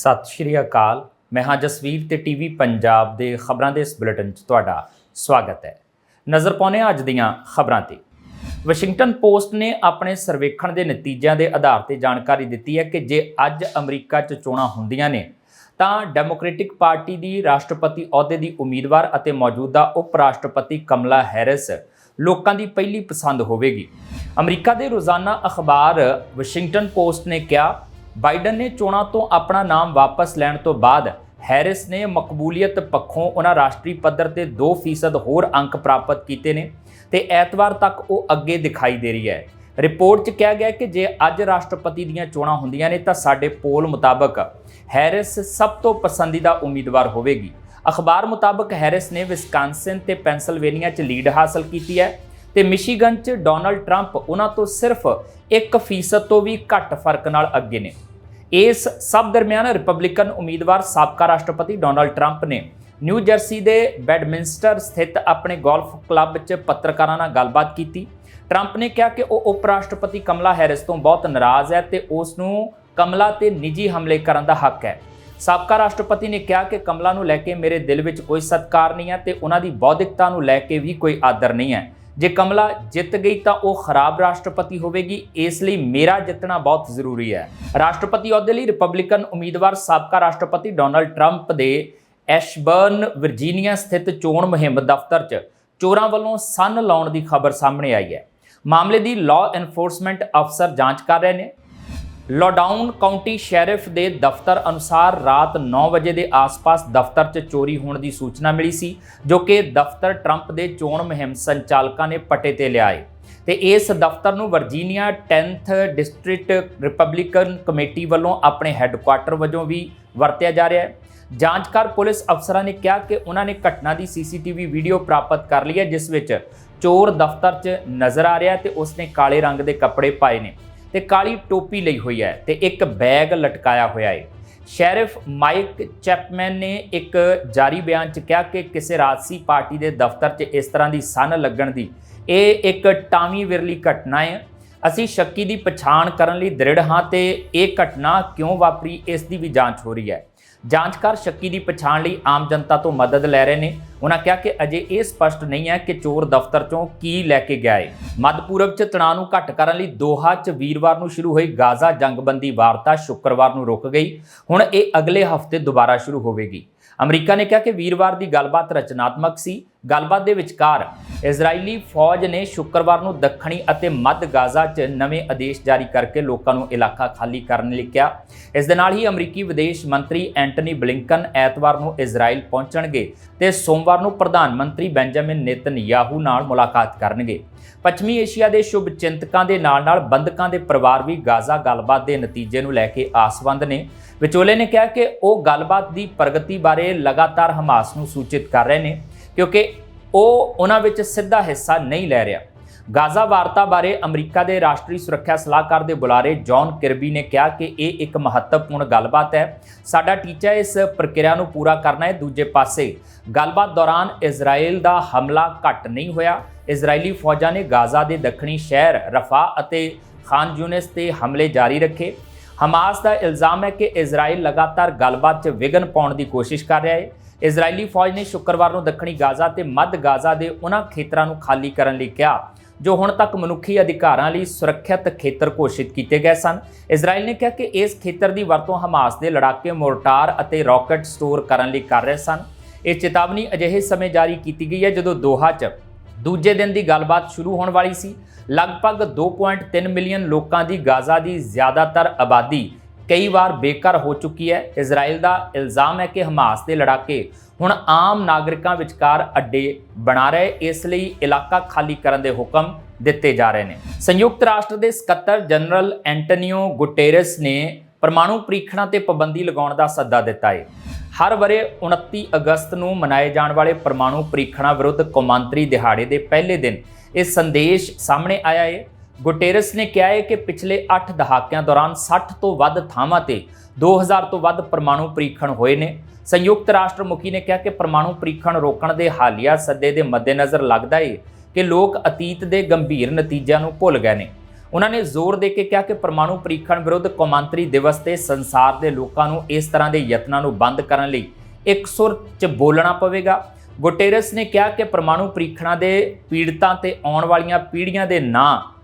ਸਤਿ ਸ਼੍ਰੀ ਅਕਾਲ। ਮੈਂ ਹਾਂ ਜਸਵੀਰ ਤੇ ਟੀਵੀ ਪੰਜਾਬ ਦੇ ਖਬਰਾਂ ਦੇ ਇਸ ਬੁਲੇਟਿਨ 'ਚ ਤੁਹਾਡਾ ਸਵਾਗਤ ਹੈ। ਨਜ਼ਰ ਪਾਉਂਦੇ ਹਾਂ ਅੱਜ ਦੀਆਂ ਖਬਰਾਂ ਤੇ। ਵਾਸ਼ਿੰਗਟਨ ਪੋਸਟ ਨੇ ਆਪਣੇ ਸਰਵੇਖਣ ਦੇ ਨਤੀਜਿਆਂ ਦੇ ਆਧਾਰ ਤੇ ਜਾਣਕਾਰੀ ਦਿੱਤੀ ਹੈ ਕਿ ਜੇ ਅੱਜ ਅਮਰੀਕਾ 'ਚ ਚੋਣਾਂ ਹੁੰਦੀਆਂ ਨੇ, ਤਾਂ ਡੈਮੋਕ੍ਰੈਟਿਕ ਪਾਰਟੀ ਦੀ ਰਾਸ਼ਟਰਪਤੀ ਅਹੁਦੇ ਦੀ ਉਮੀਦਵਾਰ ਅਤੇ ਮੌਜੂਦਾ ਉਪ ਰਾਸ਼ਟਰਪਤੀ ਕਮਲਾ ਹੈਰਿਸ ਲੋਕਾਂ ਦੀ ਪਹਿਲੀ ਪਸੰਦ ਹੋਵੇਗੀ। ਅਮਰੀਕਾ ਦੇ ਰੋਜ਼ਾਨਾ ਅਖਬਾਰ ਵਾਸ਼ਿੰਗਟਨ ਪੋਸਟ ਨੇ ਕਿਹਾ ਬਾਈਡਨ ਨੇ ਚੋਣਾਂ ਤੋਂ ਆਪਣਾ ਨਾਮ ਵਾਪਸ ਲੈਣ ਤੋਂ ਬਾਅਦ ਹੈਰਿਸ ਨੇ ਮਕਬੂਲੀਅਤ ਪੱਖੋਂ ਉਹਨਾਂ ਰਾਸ਼ਟਰੀ ਪੱਧਰ ਤੇ 2% ਹੋਰ ਅੰਕ ਪ੍ਰਾਪਤ ਕੀਤੇ ਨੇ ਤੇ ਐਤਵਾਰ ਤੱਕ ਉਹ ਅੱਗੇ ਦਿਖਾਈ ਦੇ ਰਹੀ ਹੈ। ਰਿਪੋਰਟ 'ਚ ਕਿਹਾ ਗਿਆ ਕਿ ਜੇ ਅੱਜ ਰਾਸ਼ਟਰਪਤੀ ਦੀਆਂ ਚੋਣਾਂ ਹੁੰਦੀਆਂ ਨੇ ਤਾਂ ਸਾਡੇ ਪੋਲ ਮੁਤਾਬਕ ਹੈਰਿਸ ਸਭ ਤੋਂ ਪਸੰਦੀਦਾ ਉਮੀਦਵਾਰ ਹੋਵੇਗੀ। ਅਖਬਾਰ ਮੁਤਾਬਕ ਹੈਰਿਸ ਨੇ ਵਿਸਕਾਂਸਿਨ ਤੇ ਪੈਂਸਲਵੇਨੀਆ 'ਚ ਲੀਡ ਹਾਸਲ ਕੀਤੀ ਹੈ ਤੇ ਮਿਸ਼ੀਗਨ 'ਚ ਡੋਨਲਡ ਟਰੰਪ ਉਹਨਾਂ ਤੋਂ ਸਿਰਫ 1% ਤੋਂ ਵੀ ਘੱਟ ਫ਼ਰਕ ਨਾਲ ਅੱਗੇ ਨੇ। ਇਸ ਸਭ ਦਰਮਿਆਨ ਰਿਪਬਲਿਕਨ ਉਮੀਦਵਾਰ ਸਾਬਕਾ ਰਾਸ਼ਟਰਪਤੀ ਡੋਨਲਡ ਟਰੰਪ ਨੇ ਨਿਊ ਜਰਸੀ ਦੇ ਬੈਡਮਿੰਸਟਰ ਸਥਿਤ ਆਪਣੇ ਗੋਲਫ ਕਲੱਬ 'ਚ ਪੱਤਰਕਾਰਾਂ ਨਾਲ ਗੱਲਬਾਤ ਕੀਤੀ। ਟਰੰਪ ਨੇ ਕਿਹਾ ਕਿ ਉਹ ਉਪ ਰਾਸ਼ਟਰਪਤੀ ਕਮਲਾ ਹੈਰਿਸ ਤੋਂ ਬਹੁਤ ਨਾਰਾਜ਼ ਹੈ ਤੇ ਉਸ ਨੂੰ ਕਮਲਾ ਤੇ ਨਿੱਜੀ ਹਮਲੇ ਕਰਨ ਦਾ ਹੱਕ ਹੈ। ਸਾਬਕਾ ਰਾਸ਼ਟਰਪਤੀ ਨੇ ਕਿਹਾ ਕਿ ਕਮਲਾ ਨੂੰ ਲੈ ਕੇ ਮੇਰੇ ਦਿਲ ਵਿੱਚ ਕੋਈ ਸਤਿਕਾਰ ਨਹੀਂ ਹੈ ਤੇ ਉਹਨਾਂ ਦੀ ਬੌਧਿਕਤਾ ਨੂੰ ਲੈ ਕੇ ਵੀ ਕੋਈ ਆਦਰ ਨਹੀਂ ਹੈ। ਜੇ ਕਮਲਾ ਜਿੱਤ ਗਈ ਤਾਂ ਉਹ ਖਰਾਬ ਰਾਸ਼ਟਰਪਤੀ ਹੋਵੇਗੀ, ਇਸ ਲਈ ਮੇਰਾ ਜਿੱਤਣਾ ਬਹੁਤ ਜ਼ਰੂਰੀ ਹੈ। ਰਾਸ਼ਟਰਪਤੀ ਅਹੁਦੇ ਲਈ ਰਿਪਬਲਿਕਨ ਉਮੀਦਵਾਰ ਸਾਬਕਾ ਰਾਸ਼ਟਰਪਤੀ ਡੋਨਲਡ ਟਰੰਪ ਦੇ ਐਸ਼ਬਰਨ ਵਰਜੀਨੀਆ ਸਥਿਤ ਚੋਣ ਮੁਹਿੰਮ ਦਫ਼ਤਰ 'ਚ ਚੋਰਾਂ ਵੱਲੋਂ ਸੰਨ ਲਾਉਣ ਦੀ ਖਬਰ ਸਾਹਮਣੇ ਆਈ ਹੈ। ਮਾਮਲੇ ਦੀ ਲਾਅ ਐਨਫੋਰਸਮੈਂਟ ਅਫਸਰ ਜਾਂਚ ਕਰ ਰਹੇ ਨੇ। ਲੋਡਾਊਨ ਕਾਉਂਟੀ ਸ਼ੈਰਿਫ ਦੇ ਦਫ਼ਤਰ ਅਨੁਸਾਰ ਰਾਤ 9 ਵਜੇ ਦੇ ਆਸ-ਪਾਸ ਦਫ਼ਤਰ 'ਚ ਚੋਰੀ ਹੋਣ ਦੀ ਸੂਚਨਾ ਮਿਲੀ ਸੀ, ਜੋ ਕਿ ਦਫ਼ਤਰ ਟਰੰਪ ਦੇ ਚੋਣ ਮੁਹਿੰਮ ਸੰਚਾਲਕਾਂ ਨੇ ਪਟੇ ਤੇ ਲਿਆਏ। ਤੇ ਇਸ ਦਫ਼ਤਰ ਨੂੰ Virginia 10th district Republican committee ਵੱਲੋਂ ਆਪਣੇ ਹੈੱਡਕੁਆਟਰ ਵਜੋਂ ਵੀ ਵਰਤਿਆ ਜਾ ਰਿਹਾ ਹੈ। ਜਾਂਚਕਾਰ ਪੁਲਿਸ ਅਫਸਰਾਂ ਨੇ ਕਿਹਾ ਕਿ ਉਹਨਾਂ ਨੇ ਘਟਨਾ ਦੀ ਸੀਸੀਟੀਵੀ ਵੀਡੀਓ ਪ੍ਰਾਪਤ ਕਰ ਲਈ ਹੈ, ਜਿਸ ਵਿੱਚ ਚੋਰ ਦਫ਼ਤਰ 'ਚ ਨਜ਼ਰ ਆ ਰਿਹਾ ਤੇ ਉਸਨੇ ਕਾਲੇ ਰੰਗ ਦੇ ਕੱਪੜੇ ਪਾਏ ਨੇ। ਤੇ ਕਾਲੀ ਟੋਪੀ ਲਈ ਹੋਈ ਹੈ ਤੇ ਇੱਕ ਬੈਗ ਲਟਕਾਇਆ ਹੋਇਆ ਹੈ। ਸ਼ੈਰਿਫ ਮਾਈਕ ਚੈਪਮੈਨ ਨੇ ਇੱਕ ਜਾਰੀ ਬਿਆਨ 'ਚ ਕਿਹਾ ਕਿ ਕਿਸੇ ਰਾਜਸੀ ਪਾਰਟੀ ਦੇ ਦਫ਼ਤਰ 'ਚ ਇਸ ਤਰ੍ਹਾਂ ਦੀ ਸੰਨ ਲੱਗਣ ਦੀ। ਇਹ ਇੱਕ ਟਾਵੀ ਵਿਰਲੀ ਘਟਨਾ ਹੈ। ਅਸੀਂ ਸ਼ੱਕੀ ਦੀ ਪਛਾਣ ਕਰਨ ਲਈ ਦ੍ਰਿੜ ਹਾਂ ਤੇ ਇਹ ਘਟਨਾ ਕਿਉਂ ਵਾਪਰੀ, ਇਸ ਦੀ ਵੀ ਜਾਂਚ ਹੋ ਰਹੀ ਹੈ। ਜਾਂਚਕਾਰ ਸ਼ੱਕੀ ਦੀ ਪਛਾਣ ਲਈ ਆਮ ਜਨਤਾ ਤੋਂ ਮਦਦ ਲੈ ਰਹੇ ਨੇ। ਉਹਨਾਂ ਕਿਹਾ ਕਿ ਅਜੇ ਇਹ ਸਪਸ਼ਟ ਨਹੀਂ ਹੈ ਕਿ ਚੋਰ ਦਫ਼ਤਰ ਚੋਂ ਕੀ ਲੈ ਕੇ ਗਿਆ ਹੈ ਮੱਧ ਪੂਰਬ 'ਚ ਤਣਾਅ ਨੂੰ ਘੱਟ ਕਰਨ ਲਈ ਦੋਹਾ 'ਚ ਵੀਰਵਾਰ ਨੂੰ ਸ਼ੁਰੂ ਹੋਈ ਗਾਜ਼ਾ ਜੰਗਬੰਦੀ ਵਾਰਤਾ ਸ਼ੁੱਕਰਵਾਰ ਨੂੰ ਰੁਕ ਗਈ। ਹੁਣ ਇਹ ਅਗਲੇ ਹਫ਼ਤੇ ਦੁਬਾਰਾ ਸ਼ੁਰੂ ਹੋਵੇਗੀ। ਅਮਰੀਕਾ ਨੇ ਕਿਹਾ ਕਿ ਵੀਰਵਾਰ ਦੀ ਗੱਲਬਾਤ ਰਚਨਾਤਮਕ ਸੀ। ਗੱਲਬਾਤ ਦੇ ਵਿਚਕਾਰ ਇਜ਼ਰਾਈਲੀ ਫੌਜ ਨੇ ਸ਼ੁੱਕਰਵਾਰ ਨੂੰ ਦੱਖਣੀ ਅਤੇ ਮੱਧ ਗਾਜ਼ਾ 'ਚ ਨਵੇਂ ਆਦੇਸ਼ ਜਾਰੀ ਕਰਕੇ ਲੋਕਾਂ ਨੂੰ ਇਲਾਕਾ ਖਾਲੀ ਕਰਨ ਲਈ ਕਿਹਾ। ਇਸ ਦੇ ਨਾਲ ਹੀ ਅਮਰੀਕੀ ਵਿਦੇਸ਼ ਮੰਤਰੀ ਐਂਟਨੀ ਬਲਿੰਕਨ ਐਤਵਾਰ ਨੂੰ ਇਜ਼ਰਾਈਲ ਪਹੁੰਚਣਗੇ ਤੇ ਸੋਮਵਾਰ ਨੂੰ ਪ੍ਰਧਾਨ ਮੰਤਰੀ ਬੈਂਜਾਮਿਨ ਨੇਤਨਯਾਹੂ ਨਾਲ ਮੁਲਾਕਾਤ ਕਰਨਗੇ। ਪੱਛਮੀ ਏਸ਼ੀਆ ਦੇ ਸ਼ੁਭ ਚਿੰਤਕਾਂ ਦੇ ਨਾਲ-ਨਾਲ ਬੰਦਕਾਂ ਦੇ ਪਰਿਵਾਰ ਵੀ ਗਾਜ਼ਾ ਗੱਲਬਾਤ ਦੇ ਨਤੀਜੇ ਨੂੰ ਲੈ ਕੇ ਆਸਵੰਦ ਨੇ। ਵਿਚੋਲੇ ਨੇ ਕਿਹਾ ਕਿ ਉਹ ਗੱਲਬਾਤ ਦੀ ਪ੍ਰਗਤੀ ਬਾਰੇ ਲਗਾਤਾਰ ਹਮਾਸ ਨੂੰ ਸੂਚਿਤ ਕਰ ਰਹੇ ਨੇ। ਕਿਉਂਕਿ ਉਹ ਉਹਨਾਂ ਵਿੱਚ ਸਿੱਧਾ ਹਿੱਸਾ ਨਹੀਂ ਲੈ ਰਿਹਾ। ਗਾਜ਼ਾ ਵਾਰਤਾ ਬਾਰੇ ਅਮਰੀਕਾ ਦੇ ਰਾਸ਼ਟਰੀ ਸੁਰੱਖਿਆ ਸਲਾਹਕਾਰ ਦੇ ਬੁਲਾਰੇ ਜੌਨ ਕਿਰਬੀ ਨੇ ਕਿਹਾ ਕਿ ਇਹ ਇੱਕ ਮਹੱਤਵਪੂਰਨ ਗੱਲਬਾਤ ਹੈ। ਸਾਡਾ ਟੀਚਾ ਇਸ ਪ੍ਰਕਿਰਿਆ ਨੂੰ ਪੂਰਾ ਕਰਨਾ ਹੈ। ਦੂਜੇ ਪਾਸੇ, ਗੱਲਬਾਤ ਦੌਰਾਨ ਇਜ਼ਰਾਈਲ ਦਾ ਹਮਲਾ ਘੱਟ ਨਹੀਂ ਹੋਇਆ। ਇਜ਼ਰਾਈਲੀ ਫੌਜਾਂ ਨੇ ਗਾਜ਼ਾ ਦੇ ਦੱਖਣੀ ਸ਼ਹਿਰ ਰਫਾ ਅਤੇ ਖਾਨ ਯੂਨਿਸ ਤੇ ਹਮਲੇ ਜਾਰੀ ਰੱਖੇ। ਹਮਾਸ ਦਾ ਇਲਜ਼ਾਮ ਹੈ ਕਿ ਇਜ਼ਰਾਈਲ ਲਗਾਤਾਰ ਗੱਲਬਾਤ 'ਚ ਵਿਘਨ ਪਾਉਣ ਦੀ ਕੋਸ਼ਿਸ਼ ਕਰ ਰਿਹਾ ਹੈ। ਇਜ਼ਰਾਈਲੀ ਫੌਜ ਨੇ ਸ਼ੁੱਕਰਵਾਰ ਨੂੰ ਦੱਖਣੀ ਗਾਜ਼ਾ ਤੇ ਮੱਧ ਗਾਜ਼ਾ ਦੇ ਉਹਨਾਂ ਖੇਤਰਾਂ ਨੂੰ ਖਾਲੀ ਕਰਨ ਲਈ ਕਿਹਾ, ਜੋ ਹੁਣ ਤੱਕ ਮਨੁੱਖੀ ਅਧਿਕਾਰਾਂ ਲਈ ਸੁਰੱਖਿਅਤ ਖੇਤਰ ਘੋਸ਼ਿਤ ਕੀਤੇ ਗਏ ਸਨ। ਇਜ਼ਰਾਈਲ ਨੇ ਕਿਹਾ ਕਿ ਇਸ ਖੇਤਰ ਦੀ ਵਰਤੋਂ ਹਮਾਸ ਦੇ ਲੜਾਕੇ ਮੋਰਟਾਰ ਅਤੇ ਰਾਕਟ ਸਟੋਰ ਕਰਨ ਲਈ ਕਰ ਰਹੇ ਸਨ। ਇਹ ਚੇਤਾਵਨੀ ਅਜਿਹੇ ਸਮੇਂ ਜਾਰੀ ਕੀਤੀ ਗਈ ਹੈ ਜਦੋਂ ਦੋਹਾ 'ਚ ਦੂਜੇ ਦਿਨ ਦੀ ਗੱਲਬਾਤ ਸ਼ੁਰੂ ਹੋਣ ਵਾਲੀ ਸੀ। ਲਗਭਗ 2.3 ਮਿਲੀਅਨ ਲੋਕਾਂ ਦੀ ਗਾਜ਼ਾ ਦੀ ਜ਼ਿਆਦਾਤਰ ਆਬਾਦੀ ਕਈ ਵਾਰ ਬੇਘਰ ਹੋ ਚੁੱਕੀ ਹੈ। ਇਜ਼ਰਾਈਲ ਦਾ ਇਲਜ਼ਾਮ ਹੈ ਕਿ ਹਮਾਸ ਦੇ ਲੜਾਕੇ ਹੁਣ ਆਮ ਨਾਗਰਿਕਾਂ ਵਿਚਕਾਰ ਅੱਡੇ ਬਣਾ ਰਹੇ, ਇਸ ਲਈ ਇਲਾਕਾ ਖਾਲੀ ਕਰਨ ਦੇ ਹੁਕਮ ਦਿੱਤੇ ਜਾ ਰਹੇ ਨੇ। ਸੰਯੁਕਤ ਰਾਸ਼ਟਰ ਦੇ ਸਕੱਤਰ ਜਨਰਲ ਐਂਟੋਨੀਓ ਗੁਟੇਰਸ ਨੇ ਪਰਮਾਣੂ ਪ੍ਰੀਖਣਾਂ ਤੇ ਪਾਬੰਦੀ ਲਗਾਉਣ ਦਾ ਸੱਦਾ ਦਿੱਤਾ ਹੈ। ਹਰ ਵਰੇ 29 ਅਗਸਤ ਨੂੰ ਮਨਾਏ ਜਾਣ ਵਾਲੇ ਪਰਮਾਣੂ ਪ੍ਰੀਖਣਾਂ ਵਿਰੁੱਧ ਕੌਮਾਂਤਰੀ ਦਿਹਾੜੇ ਦੇ ਪਹਿਲੇ ਦਿਨ ਇਹ ਸੰਦੇਸ਼ ਸਾਹਮਣੇ ਆਇਆ ਹੈ। ਗੁਟੇਰਸ ਨੇ ਕਿਹਾ ਹੈ ਕਿ ਪਿਛਲੇ 8 ਦਹਾਕਿਆਂ ਦੌਰਾਨ 60 ਤੋਂ ਵੱਧ ਥਾਵਾਂ ਤੇ 2000 ਤੋਂ ਵੱਧ ਪਰਮਾਣੂ ਪ੍ਰੀਖਣ ਹੋਏ ਨੇ। ਸੰਯੁਕਤ ਰਾਸ਼ਟਰ ਮੁਖੀ ਨੇ ਕਿਹਾ ਕਿ ਪਰਮਾਣੂ ਪ੍ਰੀਖਣ ਰੋਕਣ ਦੇ ਹਾਲੀਆ ਸੱਦੇ ਦੇ ਮੱਦੇਨਜ਼ਰ ਲੱਗਦਾ ਹੈ ਕਿ ਲੋਕ ਅਤੀਤ ਦੇ ਗੰਭੀਰ ਨਤੀਜਿਆਂ ਨੂੰ ਭੁੱਲ ਗਏ ਨੇ। ਉਹਨਾਂ ਨੇ ਜ਼ੋਰ ਦੇ ਕੇ ਕਿਹਾ ਕਿ ਪਰਮਾਣੂ ਪ੍ਰੀਖਣ ਵਿਰੁੱਧ ਕੌਮਾਂਤਰੀ ਦਿਵਸ ਤੇ ਸੰਸਾਰ ਦੇ ਲੋਕਾਂ ਨੂੰ ਇਸ ਤਰ੍ਹਾਂ ਦੇ ਯਤਨਾਂ ਨੂੰ ਬੰਦ ਕਰਨ ਲਈ ਇੱਕ ਸੁਰ 'ਚ ਬੋਲਣਾ ਪਵੇਗਾ। ਗੁਟੇਰਸ ਨੇ ਕਿਹਾ ਕਿ ਪਰਮਾਣੂ ਪ੍ਰੀਖਣਾਂ ਦੇ ਪੀੜਤਾਂ ਤੇ ਆਉਣ ਵਾਲੀਆਂ ਪੀੜ੍ਹੀਆਂ ਦੇ ਨਾਂ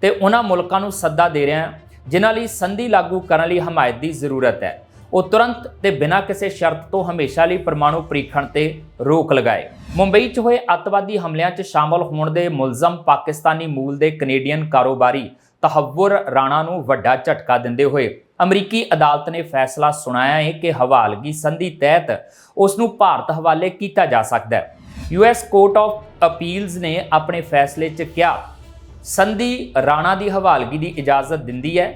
ਤੇ ਉਹਨਾਂ ਮੁਲਕਾਂ ਨੂੰ ਸੱਦਾ ਦੇ ਰਿਹਾ ਜਿਨ੍ਹਾਂ ਲਈ ਸੰਧੀ ਲਾਗੂ ਕਰਨ ਲਈ ਹਮਾਇਤ ਦੀ ਜ਼ਰੂਰਤ ਹੈ। ਉਹ ਤੁਰੰਤ ਤੇ ਬਿਨਾਂ ਕਿਸੇ ਸ਼ਰਤ ਤੋਂ ਹਮੇਸ਼ਾ ਲਈ ਪਰਮਾਣੂ ਪ੍ਰੀਖਣ ਤੇ ਰੋਕ ਲਗਾਏ। ਮੁੰਬਈ 'ਚ ਹੋਏ ਅੱਤਵਾਦੀ ਹਮਲਿਆਂ 'ਚ ਸ਼ਾਮਲ ਹੋਣ ਦੇ ਮੁਲਜ਼ਮ ਪਾਕਿਸਤਾਨੀ ਮੂਲ ਦੇ ਕੈਨੇਡੀਅਨ ਕਾਰੋਬਾਰੀ ਤਹੱਵੁਰ ਰਾਣਾ ਨੂੰ ਵੱਡਾ ਝਟਕਾ ਦਿੰਦੇ ਹੋਏ ਅਮਰੀਕੀ ਅਦਾਲਤ ਨੇ ਫੈਸਲਾ ਸੁਣਾਇਆ ਹੈ ਕਿ ਹਵਾਲਗੀ ਸੰਧੀ ਤਹਿਤ ਉਸ ਨੂੰ ਭਾਰਤ ਹਵਾਲੇ ਕੀਤਾ ਜਾ ਸਕਦਾ ਹੈ। ਯੂਐਸ ਕੋਰਟ ਆਫ ਅਪੀਲਜ਼ ਨੇ ਆਪਣੇ ਫੈਸਲੇ 'ਚ ਕਿਹਾ ਸੰਧੀ ਰਾਣਾ ਦੀ ਹਵਾਲਗੀ ਦੀ ਇਜਾਜ਼ਤ ਦਿੰਦੀ ਹੈ।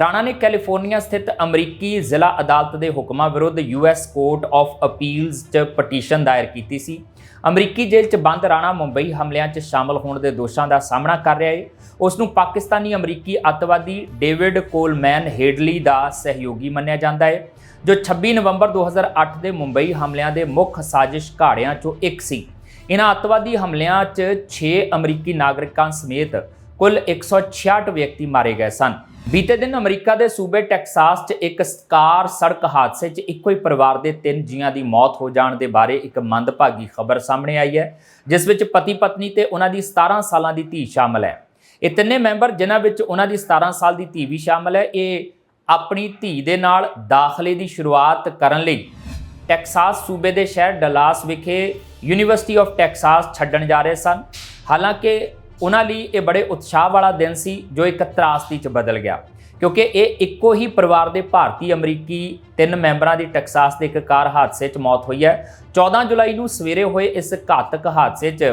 ਰਾਣਾ ਨੇ ਕੈਲੀਫੋਰਨੀਆ ਸਥਿਤ ਅਮਰੀਕੀ ਜ਼ਿਲ੍ਹਾ ਅਦਾਲਤ ਦੇ ਹੁਕਮਾਂ ਵਿਰੁੱਧ ਯੂਐਸ ਕੋਰਟ ਆਫ ਅਪੀਲਸ 'ਚ ਪਟੀਸ਼ਨ ਦਾਇਰ ਕੀਤੀ ਸੀ। ਅਮਰੀਕੀ ਜੇਲ੍ਹ 'ਚ ਬੰਦ ਰਾਣਾ ਮੁੰਬਈ ਹਮਲਿਆਂ 'ਚ ਸ਼ਾਮਲ ਹੋਣ ਦੇ ਦੋਸ਼ਾਂ ਦਾ ਸਾਹਮਣਾ ਕਰ ਰਿਹਾ ਹੈ ਉਸ ਨੂੰ ਪਾਕਿਸਤਾਨੀ ਅਮਰੀਕੀ ਅੱਤਵਾਦੀ ਡੇਵਿਡ ਕੋਲਮੈਨ ਹੇਡਲੀ ਦਾ ਸਹਿਯੋਗੀ ਮੰਨਿਆ ਜਾਂਦਾ ਹੈ ਜੋ 26 ਨਵੰਬਰ 2008 ਦੇ ਮੁੰਬਈ ਹਮਲਿਆਂ ਦੇ ਮੁੱਖ ਸਾਜ਼ਿਸ਼ ਘਾੜਿਆਂ 'ਚੋਂ ਇੱਕ ਸੀ। ਇਨ੍ਹਾਂ ਅੱਤਵਾਦੀ ਹਮਲਿਆਂ 'ਚ 6 ਅਮਰੀਕੀ ਨਾਗਰਿਕਾਂ ਸਮੇਤ ਕੁੱਲ 166 ਵਿਅਕਤੀ ਮਾਰੇ ਗਏ ਸਨ। ਬੀਤੇ ਦਿਨ ਅਮਰੀਕਾ ਦੇ ਸੂਬੇ ਟੈਕਸਾਸ 'ਚ ਇੱਕ ਕਾਰ ਸੜਕ ਹਾਦਸੇ 'ਚ ਇੱਕੋ ਹੀ ਪਰਿਵਾਰ ਦੇ ਤਿੰਨ ਜੀਆਂ ਦੀ ਮੌਤ ਹੋ ਜਾਣ ਦੇ ਬਾਰੇ ਇੱਕ ਮੰਦਭਾਗੀ ਖਬਰ ਸਾਹਮਣੇ ਆਈ ਹੈ, ਜਿਸ ਵਿੱਚ ਪਤੀ ਪਤਨੀ ਤੇ ਉਹਨਾਂ ਦੀ 17 ਸਾਲਾਂ ਦੀ ਧੀ ਸ਼ਾਮਲ ਹੈ। ਇਹ ਤਿੰਨੇ ਮੈਂਬਰ ਜਿਨ੍ਹਾਂ ਵਿੱਚ ਉਹਨਾਂ ਦੀ 17 ਸਾਲ ਦੀ ਧੀ ਵੀ ਸ਼ਾਮਲ ਹੈ, ਇਹ ਆਪਣੀ ਧੀ ਦੇ ਨਾਲ ਦਾਖਲੇ ਦੀ ਸ਼ੁਰੂਆਤ ਕਰਨ ਲਈ ਟੈਕਸਾਸ ਸੂਬੇ ਦੇ ਸ਼ਹਿਰ ਡਲਾਸ ਵਿਖੇ ਯੂਨੀਵਰਸਿਟੀ ਆਫ ਟੈਕਸਾਸ ਛੱਡਣ ਜਾ ਰਹੇ ਸਨ। ਹਾਲਾਂਕਿ ਉਹਨਾਂ ਲਈ ਇਹ ਬੜੇ ਉਤਸ਼ਾਹ ਵਾਲਾ ਦਿਨ ਸੀ ਜੋ ਇੱਕ ਤਰਾਸਦੀ ਚ ਬਦਲ ਗਿਆ। ਕਿਉਂਕਿ ਇਹ ਇੱਕੋ ਹੀ ਪਰਿਵਾਰ ਦੇ ਭਾਰਤੀ ਅਮਰੀਕੀ ਤਿੰਨ ਮੈਂਬਰਾਂ ਦੀ ਟੈਕਸਾਸ ਦੇ ਇੱਕ ਕਾਰ ਹਾਦਸੇ 'ਚ ਮੌਤ ਹੋਈ ਹੈ। 14 ਜੁਲਾਈ ਨੂੰ ਸਵੇਰੇ ਹੋਏ ਇਸ ਘਾਤਕ ਹਾਦਸੇ 'ਚ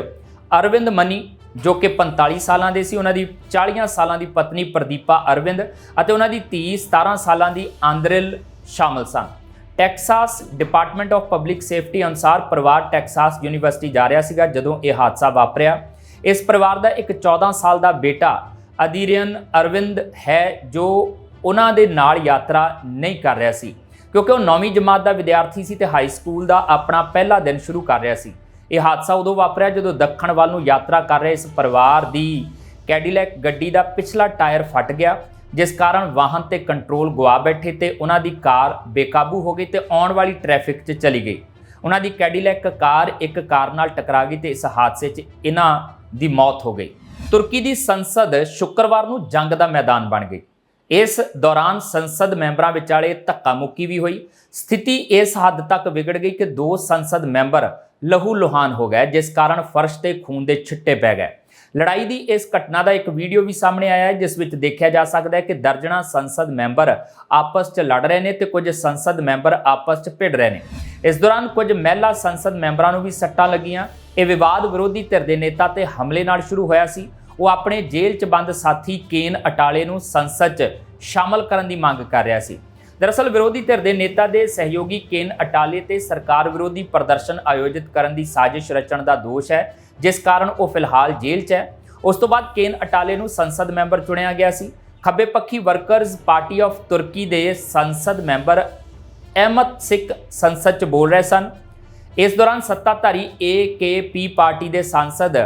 ਅਰਵਿੰਦ ਮਨੀ, ਜੋ ਕਿ 45 ਸਾਲਾਂ ਦੇ ਸੀ, ਉਹਨਾਂ ਦੀ 40 ਸਾਲਾਂ ਦੀ ਪਤਨੀ ਪ੍ਰਦੀਪਾ ਅਰਵਿੰਦ ਅਤੇ ਉਹਨਾਂ ਦੀ ਧੀ 17 ਸਾਲਾਂ ਦੀ ਆਂਦਰਿਲ ਸ਼ਾਮਲ ਸਨ। Texas Department of Public Safety ਅਨੁਸਾਰ ਪਰਿਵਾਰ ਟੈਕਸਾਸ ਯੂਨੀਵਰਸਿਟੀ ਜਾ ਰਿਹਾ ਸੀਗਾ ਜਦੋਂ ਇਹ ਹਾਦਸਾ ਵਾਪਰਿਆ। ਇਸ ਪਰਿਵਾਰ ਦਾ ਇੱਕ 14 ਸਾਲ ਦਾ ਬੇਟਾ ਅਦੀਰੀਅਨ ਅਰਵਿੰਦ ਹੈ ਜੋ ਉਹਨਾਂ ਦੇ ਨਾਲ ਯਾਤਰਾ ਨਹੀਂ ਕਰ ਰਿਹਾ ਸੀ, ਕਿਉਂਕਿ ਉਹ 9ਵੀਂ ਜਮਾਤ ਦਾ ਵਿਦਿਆਰਥੀ ਸੀ ਤੇ ਹਾਈ ਸਕੂਲ ਦਾ ਆਪਣਾ ਪਹਿਲਾ ਦਿਨ ਸ਼ੁਰੂ ਕਰ ਰਿਹਾ ਸੀ। ਇਹ ਹਾਦਸਾ ਉਦੋਂ ਵਾਪਰਿਆ ਜਦੋਂ ਦੱਖਣ ਵੱਲ ਨੂੰ ਯਾਤਰਾ ਕਰ ਰਹੇ ਇਸ ਪਰਿਵਾਰ ਦੀ ਕੈਡੀਲੈਕ ਗੱਡੀ ਦਾ ਪਿਛਲਾ ਟਾਇਰ ਫਟ ਗਿਆ, ਜਿਸ ਕਾਰਨ ਵਾਹਨ ਤੇ ਕੰਟਰੋਲ ਗਵਾ ਬੈਠੇ ਤੇ ਉਹਨਾਂ ਦੀ ਕਾਰ ਬੇਕਾਬੂ ਹੋ ਗਈ ਤੇ ਆਉਣ ਵਾਲੀ ਟ੍ਰੈਫਿਕ 'ਚ ਚਲੀ ਗਈ। ਉਹਨਾਂ ਦੀ ਕੈਡੀਲੈਕ ਕਾਰ ਇੱਕ ਕਾਰ ਨਾਲ ਟਕਰਾ ਗਈ ਤੇ ਇਸ ਹਾਦਸੇ 'ਚ ਇਹਨਾਂ ਦੀ ਮੌਤ ਹੋ ਗਈ। ਤੁਰਕੀ ਦੀ ਸੰਸਦ ਸ਼ੁੱਕਰਵਾਰ ਨੂੰ ਜੰਗ ਦਾ ਮੈਦਾਨ ਬਣ ਗਈ। ਇਸ ਦੌਰਾਨ ਸੰਸਦ ਮੈਂਬਰਾਂ ਵਿਚਾਲੇ ਧੱਕਾ ਮੁੱਕੀ ਵੀ ਹੋਈ। ਸਥਿਤੀ ਇਸ ਹੱਦ ਤੱਕ ਵਿਗੜ ਗਈ ਕਿ ਦੋ ਸੰਸਦ ਮੈਂਬਰ ਲਹੂ ਲੁਹਾਨ ਹੋ ਗਏ, ਜਿਸ ਕਾਰਨ ਫਰਸ਼ ਤੇ ਖੂਨ ਦੇ ਛਿੱਟੇ ਪੈ ਗਏ। ਲੜਾਈ ਦੀ ਇਸ ਘਟਨਾ ਦਾ ਇੱਕ ਵੀਡੀਓ ਵੀ ਸਾਹਮਣੇ ਆਇਆ ਹੈ, ਜਿਸ ਵਿੱਚ ਦੇਖਿਆ ਜਾ ਸਕਦਾ ਹੈ ਕਿ ਦਰਜਣਾ ਸੰਸਦ ਮੈਂਬਰ ਆਪਸ 'ਚ ਲੜ ਰਹੇ ਨੇ ਤੇ ਕੁਝ ਸੰਸਦ ਮੈਂਬਰ ਆਪਸ 'ਚ ਭਿੜ ਰਹੇ ਨੇ। ਇਸ ਦੌਰਾਨ ਕੁਝ ਮਹਿਲਾ ਸੰਸਦ ਮੈਂਬਰਾਂ ਨੂੰ ਵੀ ਸੱਟਾਂ ਲੱਗੀਆਂ। ਇਹ ਵਿਵਾਦ ਵਿਰੋਧੀ ਧਿਰ ਦੇ ਨੇਤਾ ਤੇ ਹਮਲੇ ਨਾਲ ਸ਼ੁਰੂ ਹੋਇਆ ਸੀ। ਉਹ ਆਪਣੇ ਜੇਲ੍ਹ 'ਚ ਬੰਦ ਸਾਥੀ ਕੇਨ ਅਟਾਲੇ ਨੂੰ ਸੰਸਦ 'ਚ ਸ਼ਾਮਲ ਕਰਨ ਦੀ ਮੰਗ ਕਰ ਰਿਹਾ ਸੀ। ਦਰਅਸਲ ਵਿਰੋਧੀ ਧਿਰ ਦੇ ਨੇਤਾ ਦੇ ਸਹਿਯੋਗੀ ਕੇਨ ਅਟਾਲੇ ਤੇ ਸਰਕਾਰ ਵਿਰੋਧੀ ਪ੍ਰਦਰਸ਼ਨ ਆਯੋਜਿਤ ਕਰਨ ਦੀ ਸਾਜ਼ਿਸ਼ ਰਚਣ ਦਾ ਦੋਸ਼ ਹੈ, ਜਿਸ ਕਾਰਨ ਉਹ ਫਿਲਹਾਲ ਜੇਲ੍ਹ 'ਚ ਹੈ। ਉਸ ਤੋਂ ਬਾਅਦ ਕੇਨ ਅਟਾਲੇ ਨੂੰ ਸੰਸਦ ਮੈਂਬਰ ਚੁਣਿਆ ਗਿਆ ਸੀ। ਖੱਬੇ ਪੱਖੀ ਵਰਕਰਜ਼ ਪਾਰਟੀ ਆਫ ਤੁਰਕੀ ਦੇ ਸੰਸਦ ਮੈਂਬਰ ਅਹਿਮਦ ਸਿੱਖ ਸੰਸਦ 'ਚ ਬੋਲ ਰਹੇ ਸਨ। ਇਸ ਦੌਰਾਨ ਸੱਤਾਧਾਰੀ ਏਕੇਪੀ ਪਾਰਟੀ ਦੇ ਸਾਂਸਦ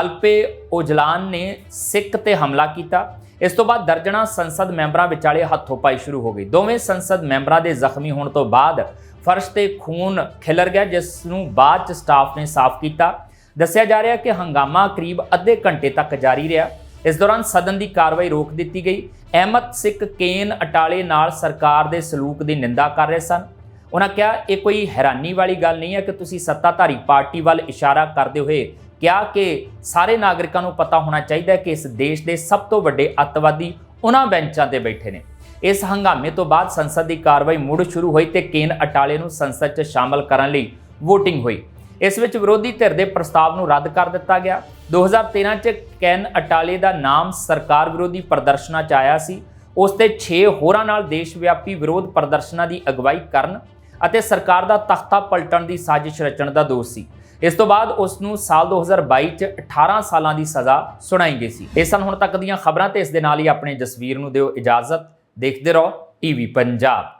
ਅਲਪੇ ਓਜਲਾਨ ਨੇ ਸਿੱਖ ਤੇ ਹਮਲਾ ਕੀਤਾ। ਇਸ ਤੋਂ ਬਾਅਦ ਦਰਜਣਾ ਸੰਸਦ ਮੈਂਬਰਾਂ ਵਿਚਾਲੇ ਹੱਥੋਂ-ਪਾਈ ਸ਼ੁਰੂ ਹੋ ਗਈ। ਦੋਵੇਂ ਸੰਸਦ ਮੈਂਬਰਾਂ ਦੇ ਜ਼ਖਮੀ ਹੋਣ ਤੋਂ ਬਾਅਦ ਫਰਸ਼ ਤੇ ਖੂਨ ਖਿਲਰ ਗਿਆ, ਜਿਸ ਨੂੰ ਬਾਅਦ ਚ ਸਟਾਫ ਨੇ ਸਾਫ਼ ਕੀਤਾ। ਦੱਸਿਆ ਜਾ ਰਿਹਾ ਕਿ ਹੰਗਾਮਾ ਕਰੀਬ ਅੱਧੇ ਘੰਟੇ ਤੱਕ ਜਾਰੀ ਰਿਹਾ। ਇਸ ਦੌਰਾਨ ਸਦਨ ਦੀ ਕਾਰਵਾਈ ਰੋਕ ਦਿੱਤੀ ਗਈ। ਅਹਿਮਦ ਸਿੱਖ ਕੇਨ ਅਟਾਲੇ ਨਾਲ ਸਰਕਾਰ ਦੇ ਸਲੂਕ ਦੀ ਨਿੰਦਾ ਕਰ ਰਹੇ ਸਨ। ਉਹਨਾਂ ਕਿਹਾ, ਇਹ ਕੋਈ ਹੈਰਾਨੀ ਵਾਲੀ ਗੱਲ ਨਹੀਂ ਹੈ ਕਿ ਤੁਸੀਂ ਸੱਤਾਧਾਰੀ ਪਾਰਟੀ ਵੱਲ ਇਸ਼ਾਰਾ ਕਰਦੇ ਹੋਏ ਕਿਹਾ ਕਿ ਸਾਰੇ ਨਾਗਰਿਕਾਂ ਨੂੰ ਪਤਾ ਹੋਣਾ ਚਾਹੀਦਾ ਹੈ ਕਿ ਇਸ ਦੇਸ਼ ਦੇ ਸਭ ਤੋਂ ਵੱਡੇ ਅੱਤਵਾਦੀ ਉਹਨਾਂ ਬੈਂਚਾਂ ਤੇ ਬੈਠੇ ਨੇ। ਇਸ ਹੰਗਾਮੇ ਤੋਂ ਬਾਅਦ ਸੰਸਦ ਦੀ ਕਾਰਵਾਈ ਮੁੜ ਸ਼ੁਰੂ ਹੋਈ ਤੇ ਕੇਨ ਅਟਾਲੇ ਨੂੰ ਸੰਸਦ 'ਚ ਸ਼ਾਮਲ ਕਰਨ ਲਈ VOTING ਹੋਈ। ਇਸ ਵਿੱਚ ਵਿਰੋਧੀ ਧਿਰ ਦੇ ਪ੍ਰਸਤਾਵ ਨੂੰ ਰੱਦ ਕਰ ਦਿੱਤਾ ਗਿਆ। 2013 'ਚ ਕੈਨ ਅਟਾਲੇ ਦਾ ਨਾਮ ਸਰਕਾਰ ਵਿਰੋਧੀ ਪ੍ਰਦਰਸ਼ਨਾਂ 'ਚ ਆਇਆ ਸੀ। ਉਸ ਤੇ 6 ਹੋਰਾਂ ਨਾਲ ਦੇਸ਼ ਵਿਆਪੀ ਵਿਰੋਧ ਪ੍ਰਦਰਸ਼ਨਾਂ ਦੀ ਅਗਵਾਈ ਕਰਨ ਅਤੇ ਸਰਕਾਰ ਦਾ ਤਖਤਾ ਪਲਟਣ ਦੀ ਸਾਜ਼ਿਸ਼ ਰਚਣ ਦਾ ਦੋਸ਼ ਸੀ। ਇਸ ਤੋਂ ਬਾਅਦ ਉਸ ਨੂੰ ਸਾਲ 2022 ਚ 18 ਸਾਲਾਂ ਦੀ ਸਜ਼ਾ ਸੁਣਾਈ ਗਈ ਸੀ। ਇਹ ਸਨ ਹੁਣ ਤੱਕ ਦੀਆਂ ਖਬਰਾਂ ਤੇ ਇਸ ਦੇ ਨਾਲ ਹੀ ਆਪਣੇ ਜਸਵੀਰ ਨੂੰ ਦਿਓ ਇਜਾਜ਼ਤ। ਦੇਖਦੇ ਰਹੋ ਟੀਵੀ ਪੰਜਾਬ